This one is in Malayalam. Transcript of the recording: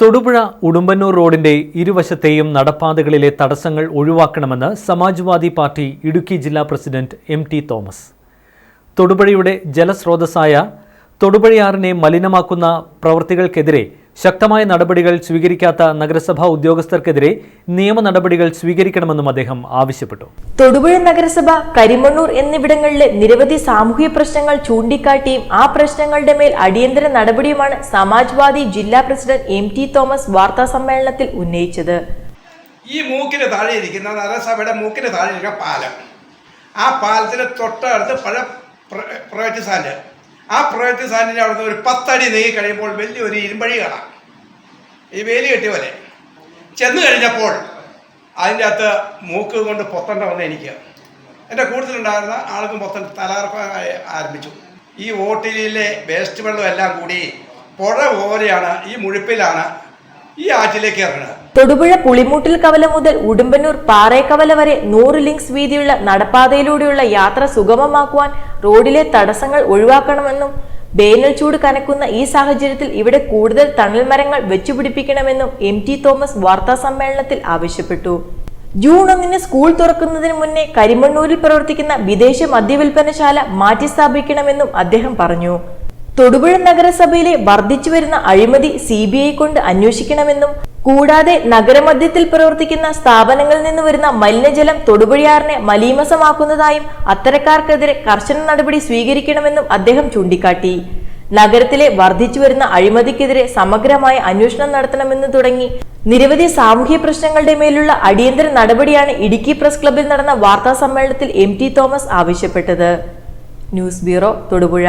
തൊടുപുഴ ഉടുമ്പന്നൂർ റോഡിന്റെ ഇരുവശത്തെയും നടപ്പാതകളിലെ തടസ്സങ്ങൾ ഒഴിവാക്കണമെന്ന് സമാജ്വാദി പാർട്ടി ഇടുക്കി ജില്ലാ പ്രസിഡന്റ് എം ടി തോമസ്. തൊടുപുഴയുടെ ജലസ്രോതസ്സായ തൊടുപുഴയാറിനെ മലിനമാക്കുന്ന പ്രവൃത്തികൾക്കെതിരെ ശക്തമായ നടപടികൾ സ്വീകരിക്കാത്ത നഗരസഭാ ഉദ്യോഗസ്ഥർക്കെതിരെ നിയമ നടപടികൾ സ്വീകരിക്കണമെന്നും അദ്ദേഹം ആവശ്യപ്പെട്ടു. തൊടുപുഴ നഗരസഭ കരിമണ്ണൂർ എന്നിവിടങ്ങളിലെ നിരവധി സാമൂഹ്യ പ്രശ്നങ്ങൾ ചൂണ്ടിക്കാട്ടിയും ആ പ്രശ്നങ്ങളുടെ മേൽ അടിയന്തര നടപടിയുമാണ് സമാജ്വാദി ജില്ലാ പ്രസിഡന്റ് എം ടി തോമസ് വാർത്താ സമ്മേളനത്തിൽ ഉന്നയിച്ചത്. ഈ മൂക്കിന് താഴെ ഇരിക്കുന്ന നഗരസഭയുടെ മൂക്കിന് താഴെ ഇരിക്കുന്ന പാലം. ആ പാലത്തിന് തൊട്ടടുത്ത് പഴയ പ്ര- പ്രൈവറ്റ് സാൻഡ് ആ പ്രൈവറ്റ് സാൻഡിന്റെ അവിടുന്ന് ഒരു പത്തടി നീങ്ങി കഴിയുമ്പോൾ വലിയൊരു ഇരുമ്പഴി കാണാം. ഈ വേലി കെട്ടിയ പോലെ. ചെന്ന് കഴിഞ്ഞപ്പോൾ അതിന്റെ അകത്ത് മൂക്ക് കൊണ്ട് പൊത്തണ്ട വന്ന് എനിക്ക് എന്റെ കൂടുതലുണ്ടായിരുന്ന ആൾക്കും പൊത്തൻ തലകറക്കം ആരംഭിച്ചു. ഈ ഓട്ടിലെ വേസ്റ്റ് വെള്ളം എല്ലാം കൂടി പുഴ പോലെയാണ് ഈ മുഴുപ്പിലാണ് ഈ ആറ്റിലേക്ക് ഇറങ്ങുന്നത്. തൊടുപുഴ പുളിമൂട്ടിൽ കവല മുതൽ ഉടുമ്പന്നൂർ പാറേക്കവല വരെ നൂറ് ലിങ്ക്സ് വീതിയുള്ള നടപ്പാതയിലൂടെയുള്ള യാത്ര സുഗമമാക്കുവാൻ റോഡിലെ തടസ്സങ്ങൾ ഒഴിവാക്കണമെന്നും വേനൽ ചൂട് കനക്കുന്ന ഈ സാഹചര്യത്തിൽ ഇവിടെ കൂടുതൽ തണൽ മരങ്ങൾ വെച്ചുപിടിപ്പിക്കണമെന്നും എം ടി തോമസ് വാർത്താ സമ്മേളനത്തിൽ ആവശ്യപ്പെട്ടു. ജൂൺ ഒന്നിന് സ്കൂൾ തുറക്കുന്നതിന് മുന്നേ കരിമണ്ണൂരിൽ പ്രവർത്തിക്കുന്ന വിദേശ മദ്യവിൽപ്പനശാല മാറ്റിസ്ഥാപിക്കണമെന്നും അദ്ദേഹം പറഞ്ഞു. തൊടുപുഴ നഗരസഭയിലെ വർദ്ധിച്ചു വരുന്ന അഴിമതി സി ബി ഐ കൊണ്ട് അന്വേഷിക്കണമെന്നും കൂടാതെ നഗരമധ്യത്തിൽ പ്രവർത്തിക്കുന്ന സ്ഥാപനങ്ങളിൽ നിന്ന് വരുന്ന മലിനജലം തൊടുപുഴയാറിനെ മലീമസമാക്കുന്നതായും അത്തരക്കാർക്കെതിരെ കർശന നടപടി സ്വീകരിക്കണമെന്നും അദ്ദേഹം ചൂണ്ടിക്കാട്ടി. നഗരത്തിലെ വർദ്ധിച്ചു വരുന്ന അഴിമതിക്കെതിരെ സമഗ്രമായ അന്വേഷണം നടത്തണമെന്ന് തുടങ്ങി നിരവധി സാമൂഹ്യ പ്രശ്നങ്ങളുടെ മേലുള്ള അടിയന്തര നടപടിയാണ് ഇടുക്കി പ്രസ് ക്ലബിൽ നടന്ന വാർത്താ സമ്മേളനത്തിൽ എം ടി തോമസ് ആവശ്യപ്പെട്ടത്. News bureau Thodupuzha.